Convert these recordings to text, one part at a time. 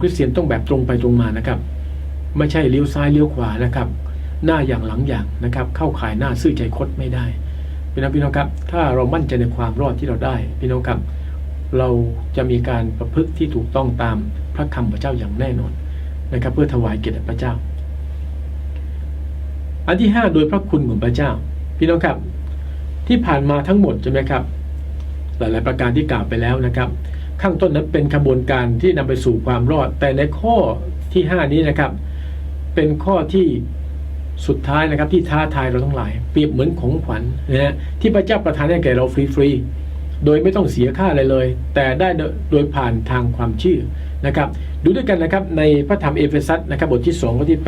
คริสเตียนต้องแบบตรงไปตรงมานะครับ ไม่ใช่เลี้ยวซ้ายเลี้ยวขวานะครับ หน้าอย่างหลังอย่างนะครับ เข้าขายหน้าซื่อใจคดไม่ได้พี่น้องพี่น้องครับถ้าเรามั่นใจในความรอดที่เราได้ พี่น้องครับเราจะมีการประพฤติที่ถูกต้องตามพระคำพระเจ้าอย่างแน่นอนนะครับ เพื่อถวายเกียรติพระเจ้า อันที่ 5 โดยพระคุณของพระเจ้า พี่น้องครับที่ผ่านมาทั้งหมดใช่ไหมครับ หลาย ๆ ประการที่กล่าวไปแล้วนะครับ ข้างต้นนั้นเป็นขบวนการที่นำไปสู่ความรอด แต่ในข้อที่ 5 นี้นะครับ เป็นข้อที่สุดท้ายนะครับที่ท้าทายเราทั้งหลาย เปรียบเหมือนของขวัญนะฮะที่พระเจ้าประทานให้แก่เราฟรีๆโดยไม่ต้องเสียค่าอะไรเลย แต่ได้โดยผ่านทางความเชื่อนะครับ ดูด้วยกันนะครับในพระธรรมเอเฟซัสนะครับบทที่2ข้อที่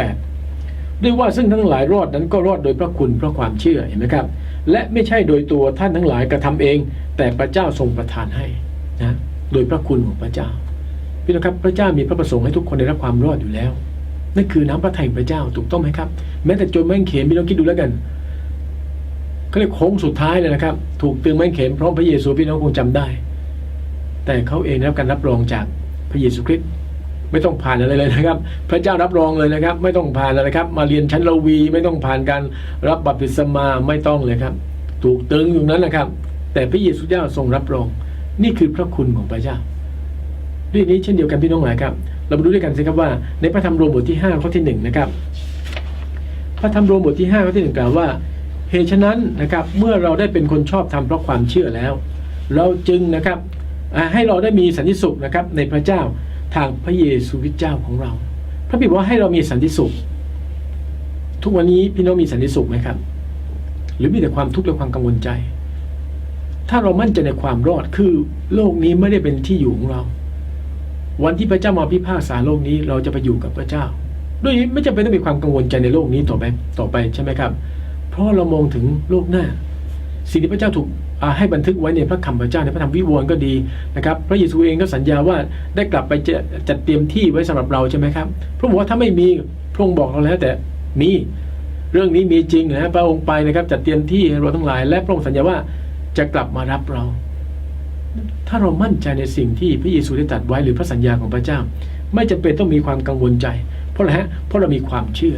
8 ด้วยว่าซึ่งทั้งหลายรอดนั้นก็รอดโดยพระคุณเพราะความเชื่อเห็นไหมครับ และไม่ใช่โดยตัวท่านทั้งหลายกระทำเอง แต่พระเจ้าทรงประทานให้นะ โดยพระคุณของพระเจ้าพี่น้องครับพระเจ้ามีพระประสงค์ให้ทุกคนได้รับความรอดอยู่แล้วนั่นคือน้ำพระทัยพระเจ้าถูกต้องไหมครับ แม้แต่โจรแม่งเขนพี่น้องคิดดูแล้วกันเขาเรียกโค้งสุดท้ายเลยนะครับ ถูกตึงแม่งเขนพร้อมพระเยซูพี่น้องคงจำได้ แต่เขาเองได้รับการรับรองจากพระเยซูคริสต์ไม่ต้องผ่านอะไรเลยนะครับ พระเจ้ารับรองเลยนะครับ ไม่ต้องผ่านอะไรครับ มาเรียนชั้นลวีไม่ต้องผ่านการรับบัพติศมาไม่ต้องเลยครับ ถูกตึงอยู่นั้นนะครับ แต่พระเยซูเจ้าทรงรับรอง นี่คือพระคุณของพระเจ้า ด้วยนี้เช่นเดียวกันพี่น้องหลายครับ เรามาดูด้วยกันสิครับว่า ในพระธรรมโรมบทที่5ข้อที่1นะครับ พระธรรมโรมบทที่5ข้อที่1กล่าวว่าเหตุฉะนั้นนะครับเมื่อเราได้เป็นคนชอบธรรมเพราะความเชื่อแล้ว เราจึงนะครับให้เราได้มีสันติสุขนะครับในพระเจ้าทางพระเยซูคริสต์เจ้าของเรา พระบิดาว่าให้เรามีสันติสุข ทุกวันนี้พี่น้องมีสันติสุขไหมครับ หรือมีแต่ความทุกข์และความกังวลใจ ถ้าเรามั่นใจในความรอดคือโลกนี้ไม่ได้เป็นที่อยู่ของเรา วันที่พระเจ้ามาพิพากษาโลกนี้เราจะไปอยู่กับพระเจ้า ด้วยนี้ไม่จำเป็นต้องมีความกังวลใจในโลกนี้ต่อไปต่อไปใช่ไหมครับ เพราะเรามองถึงโลกหน้า สิ่งที่พระเจ้าถูกให้บันทึกไว้ในพระคำพระเจ้าในพระธรรมวิวรณ์ก็ดีนะครับพระเยซูเองก็สัญญาว่าได้กลับไปจะจัดเตรียมที่ไว้สำหรับเราใช่ไหมครับพระองค์บอกว่าถ้าไม่มีพระองค์บอกเราแล้วแต่มีเรื่องนี้มีจริงนะพระองค์ไปนะครับจัดเตรียมที่เราทั้งหลาย และพระองค์สัญญาว่า จะกลับมารับเรา ถ้าเรามั่นใจในสิ่งที่พระเยซูได้ตรัสไว้หรือพระสัญญาของพระเจ้า ไม่จำเป็นต้องมีความกังวลใจ เพราะอะไรฮะเพราะเรามีความเชื่อ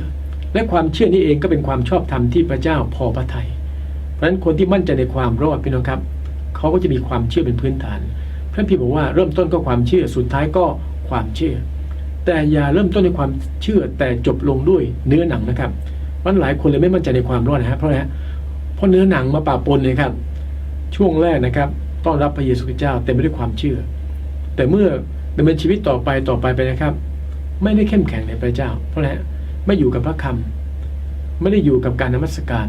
และความเชื่อนี้เองก็เป็นความชอบธรรมที่พระเจ้าพอพระทยัยเพราะฉะนั้นคนที่มั่นใจในความรอดพี่น้องครับ เขาก็จะมีความเชื่อเป็นพื้นฐานพระพี่บอกว่าเริ่มต้นก็ความเชื่อสุดท้ายก็ความเชื่อ แต่อย่าเริ่มต้นในความเชื่อแต่จบลงด้วยเนื้อหนังนะครับมันหลายคนเลยไม่มั่นใจในความรอดนะฮะเพราะอะไรฮะเพราะเนื้อหนังมาปะปนเลยครับ ช่วงแรกนะครับ ต้อนรับพระเยซูคริสต์เจ้าเต็มไปด้วยความเชื่อ แต่เมื่อดำเนินชีวิตต่อไปต่อไปไปนะครับ ไม่ได้เข้มแข็งในพระเจ้า เพราะอะไรไม่อยู่กับพระคำไม่ได้อยู่กับการนมัสการ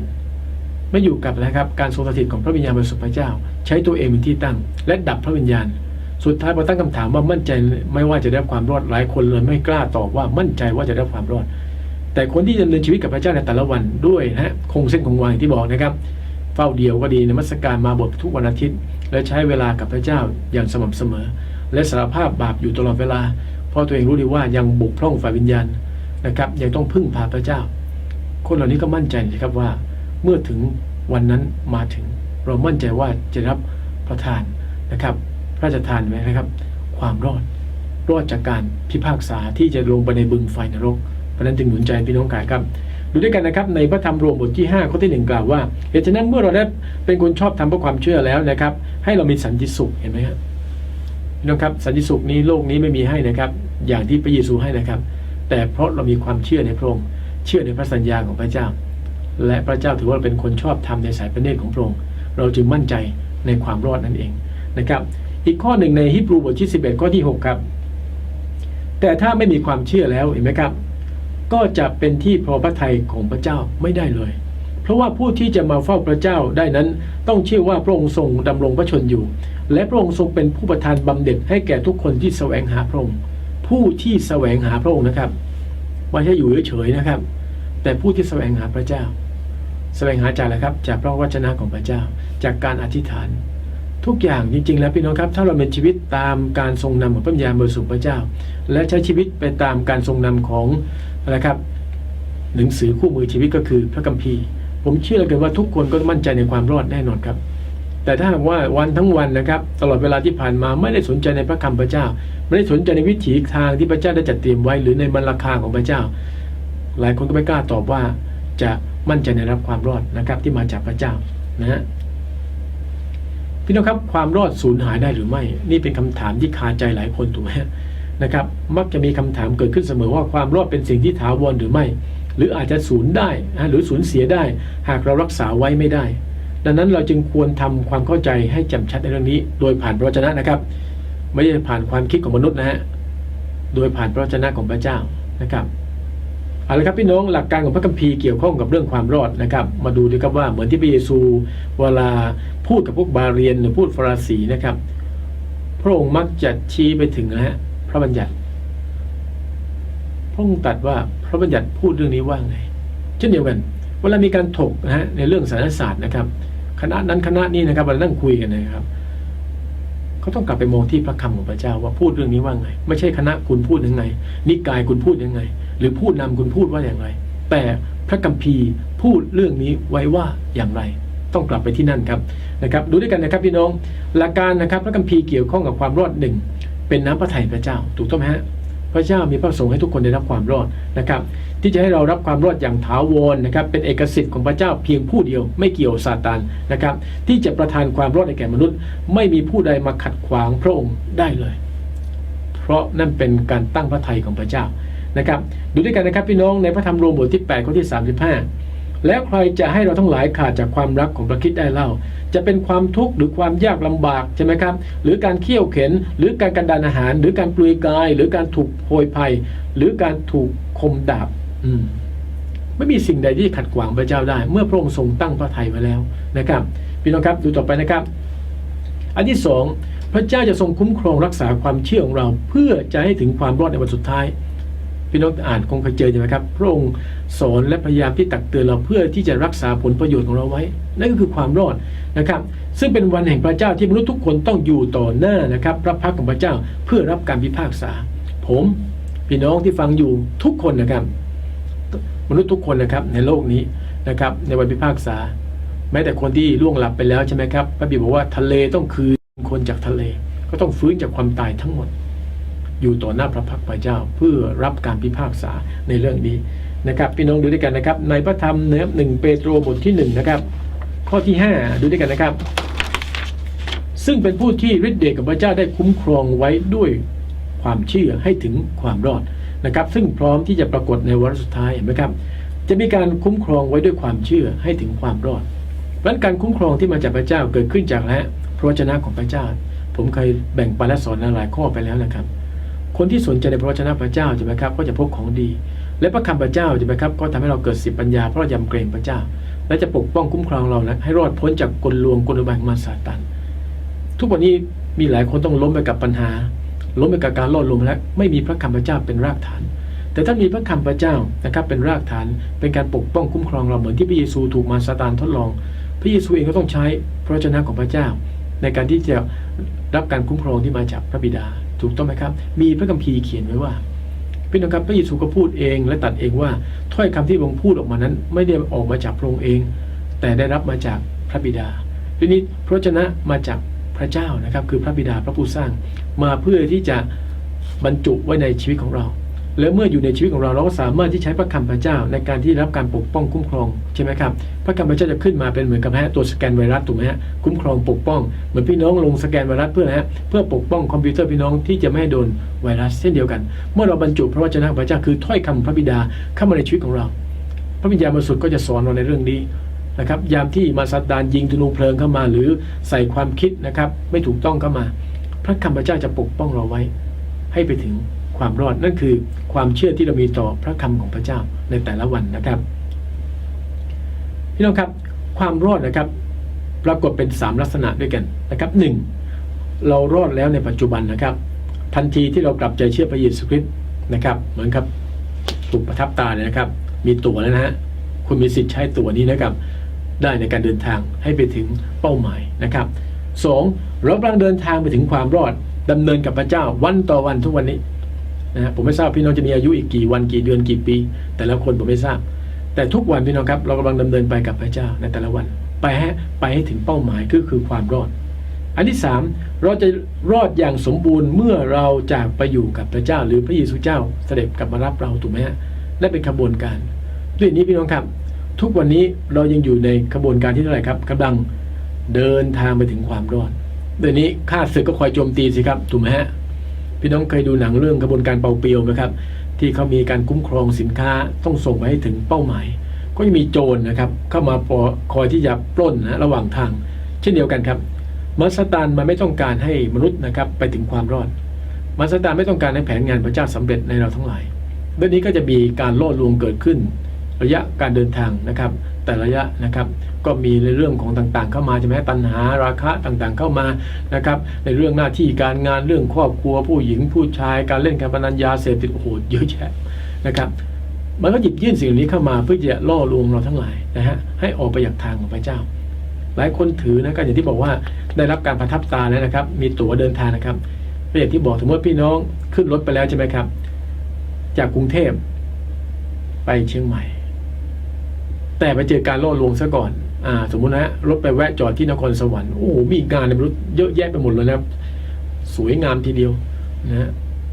ไม่อยู่กับนะครับการทรงสถิตของพระวิญญาณบริสุทธิ์พระเจ้า ใช้ตัวเองเป็นที่ตั้ง และดับพระวิญญาณ สุดท้ายพอตั้งคำถามว่ามั่นใจไม่ว่าจะได้ความรอดหลายคนเลยไม่กล้าตอบว่ามั่นใจว่าจะได้ความรอด แต่คนที่ดำเนินชีวิตกับพระเจ้าในแต่ละวันด้วยนะฮะคงเส้นคงวาอย่างที่บอกนะครับ เฝ้าเดียวก็ดีนมัสการมาบททุกวันอาทิตย์ และใช้เวลากับพระเจ้าอย่างสม่ำเสมอ และสารภาพบาปอยู่ตลอดเวลา เพราะตัวเองรู้ดีว่ายังบุกพร่องฝ่ายวิญญาณนะครับยังต้องพึ่งพาพระเจ้า คนเหล่านี้ก็มั่นใจนะครับว่า เมื่อถึงวันนั้นมาถึง เรามั่นใจว่าจะรับประทานนะครับพระราชทานไว้นะครับ ความรอดรอดจากการพิพากษาที่จะลงไปในบึงไฟนรกเพราะนั้นจึงหนุนใจพี่น้องกายครับ ดูด้วยกันนะครับในพระธรรมโรมบทที่5ข้อที่ 1 กล่าวว่าเหตุฉะนั้นเมื่อเราได้เป็นคนชอบทำเพราะความเชื่อแล้วนะครับ ให้เรามีสันติสุขเห็นไหมครับน้องครับสันติสุขนี้โลกนี้ไม่มีให้นะครับ อย่างที่พระเยซูให้นะครับ แต่เพราะเรามีความเชื่อในพระองค์เชื่อในพระสัญญาของพระเจ้า และพระเจ้าถือว่าเราเป็นคนชอบทำในสายพระเนตรของพระองค์เราจึงมั่นใจในความรอดนั่นเองนะครับ อีกข้อหนึ่งในฮิบรูบทที่11ข้อที่6ครับแต่ถ้าไม่มีความเชื่อแล้วเห็นไหมครับ ก็จะเป็นที่พอพระทัยของพระเจ้าไม่ได้เลย เพราะว่าผู้ที่จะมาเฝ้าพระเจ้าได้นั้น ต้องเชื่อว่าพระองค์ทรงดำรงพระชนอยู่ และพระองค์ทรงเป็นผู้ประทานบำเหน็จให้แก่ทุกคนที่แสวงหาพระองค์ ผู้ที่แสวงหาพระองค์นะครับไม่ใช่อยู่เฉยๆนะครับ แต่ผู้ที่แสวงหาพระเจ้า แสวงหาจากอะไรครับ จากพระวจนะของพระเจ้า จากการอธิษฐาน ทุกอย่างจริง ๆ แล้วพี่น้องครับ ถ้าเราเป็นชีวิตตามการทรงนำของพระวิญญาณบริสุทธิ์พระเจ้า และใช้ชีวิตไปตามการทรงนำของอะไรครับหนังสือคู่มือชีวิตก็คือพระคัมภีร์ ผมเชื่อเหลยกันว่าทุกคนก็มั่นใจในความรอดแน่นอนครับ แต่ถ้าหากว่าวันทั้งวันนะครับ ตลอดเวลาที่ผ่านมาไม่ได้สนใจในพระคำพระเจ้า ไม่ได้สนใจในวิถีทางที่พระเจ้าได้จัดเตรียมไว้หรือในบรรลาคาของพระเจ้า หลายคนก็ไม่กล้าตอบว่าจะมั่นใจในรับความรอดนะครับที่มาจากพระเจ้านะฮะ พี่น้องครับความรอดสูญหายได้หรือไม่ นี่เป็นคำถามที่คาใจหลายคนถูกไหมนะครับ มักจะมีคำถามเกิดขึ้นเสมอว่าความรอดเป็นสิ่งที่ถาวรหรือไม่ หรืออาจจะสูญได้หรือสูญเสียได้ หากเรารักษาไว้ไม่ได้ ดังนั้นเราจึงควรทำความเข้าใจให้แจ่มชัดในเรื่องนี้ โดยผ่านพระวจนะนะครับ ไม่ใช่ผ่านความคิดของมนุษย์นะฮะโดยผ่านพระวจนะของพระเจ้านะครับ เอาละครับพี่น้องหลักการของพระคัมภีร์เกี่ยวข้องกับเรื่องความรอดนะครับ มาดูดีครับว่าเหมือนที่พระเยซูเวลาพูดกับพวกบาเรียนหรือพูดฟาราสีนะครับ พระองค์มักจะชี้ไปถึงนะฮะพระบัญญัติพระองค์ตรัสว่าพระบัญญัติพูดเรื่องนี้ว่าไง เช่นเดียวกัน เวลามีการถกนะฮะในเรื่องสารศาสตร์นะครับ คณะนั้นคณะนี้นะครับเวลานั่งคุยกันนะครับ เขาต้องกลับไปมองที่พระคำของพระเจ้าว่าพูดเรื่องนี้ว่าไง ไม่ใช่คณะคุณพูดยังไง นิกายคุณพูดยังไง หรือพูดนำคุณพูดว่าอย่างไร แต่พระกัมภีร์พูดเรื่องนี้ไว้ว่าอย่างไร ต้องกลับไปที่นั่นครับนะครับดูด้วยกันนะครับพี่น้องหลักการนะครับพระกัมภีร์เกี่ยวข้องกับความรอดหนึ่งเป็นน้ำพระทัยพระเจ้า ถูกต้องไหมฮะพระเจ้ามีพระประสงค์ให้ทุกคนได้รับความรอดนะครับ ที่จะให้เรารับความรอดอย่างถาวรนะครับเป็นเอกสิทธิ์ของพระเจ้าเพียงผู้เดียวไม่เกี่ยวซาตานนะครับที่จะประทานความรอดให้แก่มนุษย์ ไม่มีผู้ใดมาขัดขวางพระองค์ได้เลย เพราะนั่นเป็นการตั้งพระทัยของพระเจ้านะครับดูด้วยกันนะครับพี่น้องในพระธรรมโรมบทที่8ข้อที่ 35 แล้วใครจะให้เราทั้งหลายขาดจากความรักของพระคิดได้เล่า จะเป็นความทุกข์หรือความยากลำบากใช่ไหมครับหรือการเคี่ยวเข็น หรือการกันดานอาหาร หรือการปลุยกาย หรือการถูกโพยภัย หรือการถูกคมดาบ ไม่มีสิ่งใดที่ขัดขวางพระเจ้าได้ เมื่อพระองค์ทรงตั้งพระทัยไว้แล้วนะครับพี่น้องครับดูต่อไปนะครับ อันที่สองพระเจ้าจะทรงคุ้มครองรักษาความเชื่อของเรา เพื่อจะให้ถึงความรอดในวันสุดท้ายพี่น้องอ่านคงเคยเจอใช่ไหมครับพระองค์สอนและพยายามที่ตักเตือนเราเพื่อที่จะรักษาผลประโยชน์ของเราไว้ นั่นก็คือความรอดนะครับ ซึ่งเป็นวันแห่งพระเจ้าที่มนุษย์ทุกคนต้องอยู่ต่อหน้านะครับพระพักของพระเจ้าเพื่อรับการพิพากษา ผม พี่น้องที่ฟังอยู่ทุกคนนะครับ มนุษย์ทุกคนนะครับในโลกนี้นะครับในวันพิพากษา แม้แต่คนที่ล่วงหลับไปแล้วใช่ไหมครับพระบิดบอกว่าทะเลต้องคืนคนจากทะเล ก็ต้องฟื้นจากความตายทั้งหมด อยู่ต่อหน้าพระพักตร์พระเจ้าเพื่อรับการพิพากษาในเรื่องนี้นะครับพี่น้องดูด้วยกันนะครับ ในพระธรรมนะครับหนึ่งเปโตรบทที่หนึ่งนะครับข้อที่ห้าดูด้วยกันนะครับ ซึ่งเป็นผู้ที่ฤทธิ์เดชกับพระเจ้าได้คุ้มครองไว้ด้วยความเชื่อให้ถึงความรอด นะครับซึ่งพร้อมที่จะปรากฏในวาระสุดท้ายเห็นไหมครับ จะมีการคุ้มครองไว้ด้วยความเชื่อให้ถึงความรอดเพราะฉะนั้นการคุ้มครองที่มาจากพระเจ้าเกิดขึ้นจากและพระวจนะของพระเจ้า ผมเคยแบ่งปันและสอนหลายข้อไปแล้วนะครับ คนที่สนใจในพระวจนะพระเจ้าใช่ไหมครับ ก็จะพบของดี และพระคำพระเจ้าใช่ไหมครับก็ทำให้เราเกิดสิบปัญญาเพราะเรายำเกรงพระเจ้า และจะปกป้องคุ้มครองเรานะให้รอดพ้นจากกลลวงกลอุบายของมารซาตานทุกวันนี้มีหลายคนต้องล้มไปกับปัญหา ล้มไปกับการล่อลวงและไม่มีพระคำพระเจ้าเป็นรากฐาน แต่ถ้ามีพระคำพระเจ้านะครับเป็นรากฐาน เป็นการปกป้องคุ้มครองเราเหมือนที่พระเยซูถูกมารซาตานทดลอง พระเยซูเองก็ต้องใช้พระวจนะของพระเจ้า ในการที่จะรับการคุ้มครองที่มาจากพระบิดา ถูกต้องไหมครับ มีพระคัมภีร์เขียนไว้ว่าพี่น้องครับพระเยซูก็พูดเองและตัดเองว่าถ้อยคำที่พระองค์พูดออกมานั้น ไม่ได้ออกมาจากพระองค์เอง แต่ได้รับมาจากพระบิดาทีนี้พระวจนะมาจาก พระเจ้านะครับ คือพระบิดาพระผู้สร้าง มาเพื่อที่จะบรรจุไว้ในชีวิตของเรา แล้วเมื่ออยู่ในชีวิตของเราเราก็สามารถที่ใช้พระคำพระเจ้าในการที่รับการปกป้องคุ้มครองใช่ไหมครับพระคำพระเจ้าจะขึ้นมาเป็นเหมือนกับฮะตัวสแกนไวรัสถูกไหมฮะคุ้มครองปกป้องเหมือนพี่น้องลงสแกนไวรัสเพื่อนะฮะเพื่อปกป้องคอมพิวเตอร์พี่น้องที่จะไม่ให้โดนไวรัสเช่นเดียวกัน เมื่อเราบรรจุพระวจนะพระเจ้าคือถ้อยคำพระบิดาเข้ามาในชีวิตของเรา พระวิญญาณบริสุทธิ์ก็จะสอนเราในเรื่องนี้ นะครับยามที่มาซัดดานยิงธนูเพลิงเข้ามา หรือใส่ความคิดนะครับ ไม่ถูกต้องเข้ามา พระคำพระเจ้าจะปกป้องเราไว้ ให้ไปถึงความรอดนั่นคือความเชื่อที่เรามีต่อพระคำของพระเจ้าในแต่ละวันนะครับพี่น้องครับความรอดนะครับ ปรากฏเป็น 3 ลักษณะด้วยกันนะครับหนึ่งเรารอดแล้วในปัจจุบันนะครับ ทันทีที่เรากลับใจเชื่อพระเยซูคริสต์นะครับ เหมือนครับถูกประทับตาเลยนะครับ มีตั๋วแล้วนะฮะคุณมีสิทธิ์ใช้ตั๋วนี้นะครับ ได้ในการเดินทางให้ไปถึงเป้าหมายนะครับสองเรากำลังเดินทางไปถึงความรอดดำเนินกับพระเจ้าวันต่อวันทุกวันนี้นะฮะผมไม่ทราบพี่น้องจะมีอายุอีกกี่วันกี่เดือนกี่ปี แต่ละคนผมไม่ทราบ แต่ทุกวันพี่น้องครับเรากำลังดำเนินไปกับพระเจ้าในแต่ละวัน ไปให้ไปให้ถึงเป้าหมายก็คือความรอด อันที่สามเราจะรอดอย่างสมบูรณ์เมื่อเราจากไปอยู่กับพระเจ้า หรือพระเยซูเจ้าเสด็จกลับมารับเราถูกไหมฮะและเป็นขบวนการ ด้วยนี้พี่น้องครับ ทุกวันนี้เรายังอยู่ในขบวนการที่เท่าไหร่ครับกำลังเดินทางไปถึงความรอดเด้วยนี้ข้าศึกก็คอยโจมตีสิครับถูกไหมฮะพี่น้องเคยดูหนังเรื่องกระบวนการเปาเปียวไหมครับ ที่เขามีการคุ้มครองสินค้าต้องส่งไปให้ถึงเป้าหมาย ก็จะมีโจรนะครับ เข้ามาอคอยที่จะปล้นนะระหว่างทาง เช่นเดียวกันครับมัสตานมันไม่ต้องการให้มนุษย์นะครับไปถึงความรอดมัสตานไม่ต้องการให้แผนงานพระเจ้าสำเร็จในเราทั้งหลายด้วยนี้ก็จะมีการล่อลวงเกิดขึ้น ระยะการเดินทางนะครับ แต่ระยะนะครับก็มีในเรื่องของต่างๆ เข้ามาใช่ไหมตัณหาราคะต่างๆเข้ามานะครับในเรื่องหน้าที่การงานเรื่องครอบครัวผู้หญิงผู้ชายการเล่นการพนันยาเสพติดโอ้โหเยอะแยะนะครับมันก็หยิบยื่นสิ่งนี้เข้ามาเพื่อจะล่อลวงเราทั้งหลายนะฮะให้ออกไปจากทางของพระเจ้า หลายคนถือนะก็อย่างที่บอกว่าได้รับการประทับตาแล้วนะครับ มีตั๋วเดินทางนะครับก็อย่างที่บอกสมมติพี่น้องขึ้นรถไปแล้วใช่ไหมครับ จากกรุงเทพไปเชียงใหม่ แต่ไปเจอการล่อลวงซะก่อนอ่าสมมุตินะฮะรถไปแวะจอดที่นครสวรรค์โอ้โหมีงานในรถเยอะแยะไปหมดเลยนะครับสวยงามทีเดียวนะฮะ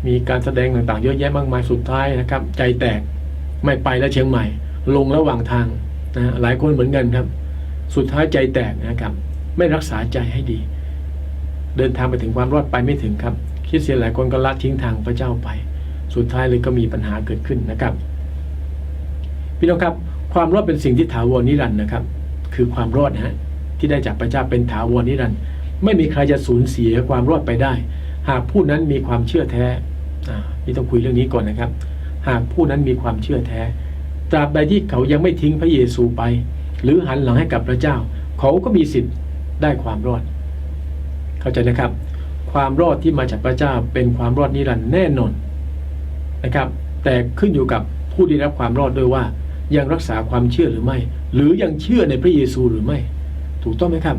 มีการแสดงต่างๆ เยอะแยะมากมายสุดท้ายนะครับ ใจแตกไม่ไปแล้วเชียงใหม่ ลงระหว่างทางนะฮะหลายคนเหมือนกันครับ สุดท้ายใจแตกนะครับ ไม่รักษาใจให้ดี เดินทางไปถึงความรอดไปไม่ถึงครับคิดเสียหลายคนก็ละทิ้งทางพระเจ้าไป สุดท้ายเลยก็มีปัญหาเกิดขึ้นนะครับ พี่น้องครับ ความรอดเป็นสิ่งที่ถาวรนิรันดร์นะครับ คือความรอดนะฮะที่ได้จากพระเจ้าเป็นถาวรนิรันดร์ไม่มีใครจะสูญเสียความรอดไปได้ หากผู้นั้นมีความเชื่อแท้อ่านี่ต้องคุยเรื่องนี้ก่อนนะครับ หากผู้นั้นมีความเชื่อแท้ตราบใดที่เขายังไม่ทิ้งพระเยซูไป หรือหันหลังให้กับพระเจ้า เขาก็มีสิทธิ์ได้ความรอด เข้าใจนะครับ ความรอดที่มาจากพระเจ้าเป็นความรอดนิรันดร์แน่นอนนะครับ แต่ขึ้นอยู่กับผู้ได้รับความรอดด้วยว่า ยังรักษาความเชื่อหรือไม่ หรือยังเชื่อในพระเยซูหรือไม่ ถูกต้องไหมครับ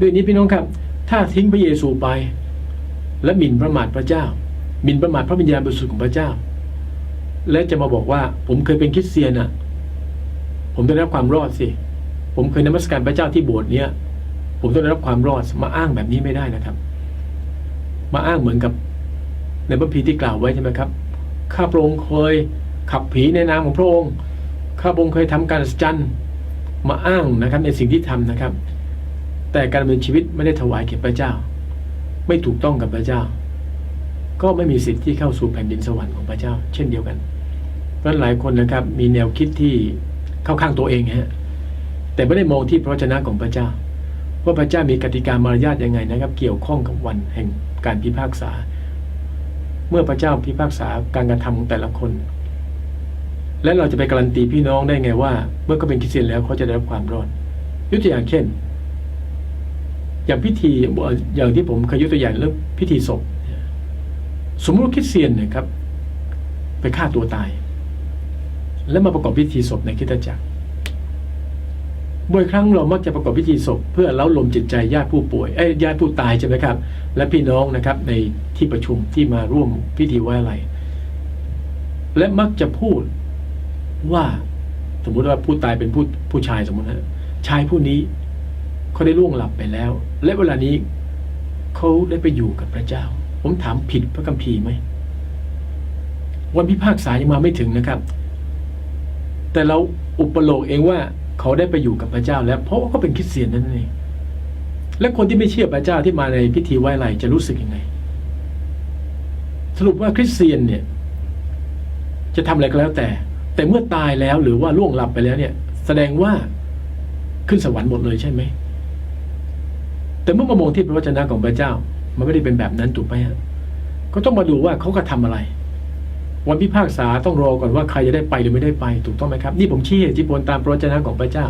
ด้วยนี้พี่น้องครับ ถ้าทิ้งพระเยซูไป และหมิ่นประมาทพระเจ้าหมิ่นประมาทพระวิญญาณบริสุทธิ์ของพระเจ้า และจะมาบอกว่าผมเคยเป็นคริสเตียนอะ ผมต้องได้รับความรอดสิ ผมเคยนมัสการพระเจ้าที่โบสถ์เนี้ยผมต้องได้รับความรอดมาอ้างแบบนี้ไม่ได้นะครับ มาอ้างเหมือนกับในพระพีที่กล่าวไว้ใช่ไหมครับข้าพระองค์เคยขับผีในนามของพระองค์ ข้าพองค์เคยทำการอัศจรรย์มาอ้างนะครับในสิ่งที่ทำนะครับ แต่การดำเนินชีวิตไม่ได้ถวายแก่พระเจ้า ไม่ถูกต้องกับพระเจ้า ก็ไม่มีสิทธิ์ที่เข้าสู่แผ่นดินสวรรค์ของพระเจ้า เช่นเดียวกัน เพราะหลายคนนะครับมีแนวคิดที่เข้าข้างตัวเองฮะแต่ไม่ได้มองที่พระวจนะของพระเจ้าว่าพระเจ้ามีกติกามารยาทยังไงนะครับ เกี่ยวข้องกับวันแห่งการพิพากษา เมื่อพระเจ้าพิพากษาการกระทำของแต่ละคน และเราจะไปการันตีพี่น้องได้ไงว่า เมื่อเขาเป็นคริสเตียนแล้วเขาจะได้รับความรอดยกตัวอย่างเช่น อย่างพิธีอย่างที่ผมเคยยกตัวอย่างเรื่องพิธีศพสมมติคริสเตียนนี่ยครับ ไปฆ่าตัวตาย แล้วมาประกอบพิธีศพในคริสตจักรบ่อยครั้งเรามักจะประกอบพิธีศพ เพื่อเล้าลมจิตใจญาติผู้ป่วยเอ้ญาติผู้ตายใช่ไหมครับ และพี่น้องนะครับ ในที่ประชุมที่มาร่วมพิธีไว้อะไร และมักจะพูด ว่าสมมุติว่าผู้ตายเป็นผู้ผู้ชายสมมตินะชายผู้นี้เขาได้ล่วงหลับไปแล้ว และเวลานี้เขาได้ไปอยู่กับพระเจ้า ผมถามผิดพระคัมภีร์ไหมวันพิพากษายังมาไม่ถึงนะครับ แต่เราอุปโลกเองว่าเขาได้ไปอยู่กับพระเจ้า แล้วเพราะว่าเขาเป็นคริสเตียนนั่นเองและคนที่ไม่เชื่อพระเจ้าที่มาในพิธีไหว้อะไรจะรู้สึกยังไง สรุปว่าคริสเตียนเนี่ย จะทำอะไรก็แล้วแต่ แต่เมื่อตายแล้วหรือว่าล่วงลับไปแล้วเนี่ย แสดงว่าขึ้นสวรรค์หมดเลยใช่ไหม แต่เมื่อมามองที่พระวจนะของพระเจ้า มันไม่ได้เป็นแบบนั้นถูกไหมฮะก็ต้องมาดูว่าเขากระทำอะไร วันพิพากษาต้องรอก่อนว่าใครจะได้ไปหรือไม่ได้ไปถูกต้องไหมครับ นี่ผมชี้เหตุผลตามพระวจนะของพระเจ้า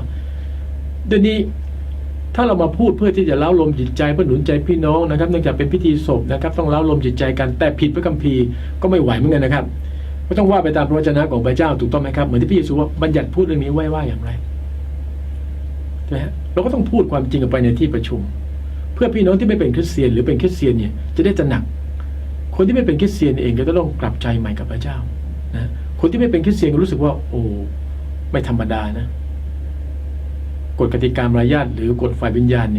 เดี๋ยวนี้ถ้าเรามาพูดเพื่อที่จะเล้าลมจิตใจเพื่อหนุนใจพี่น้องนะครับเนื่องจากเป็นพิธีศพนะครับ ต้องเล้าลมจิตใจกันแต่ผิดพระคัมภีร์ก็ไม่ไหวเหมือนกันนะครับ ก็ต้องว่าไปตามพระวจนะของพระเจ้าถูกต้องไหมครับเหมือนที่พระเยซูว่าบัญญัติพูดเรื่องนี้ไว้ว่าอย่างไรใช่ไหมฮะเราก็ต้องพูดความจริงออกไปในที่ประชุม เพื่อพี่น้องที่ไม่เป็นคริสเตียนหรือเป็นคริสเตียนเนี่ยจะได้ตระหนัก คนที่ไม่เป็นคริสเตียนเองก็ต้องกลับใจใหม่กับพระเจ้านะคนที่ไม่เป็นคริสเตียนก็รู้สึกว่า โอ้ไม่ธรรมดานะกฎกติกามารยาทหรือกฎฝ่ายวิญญาณเนี่ย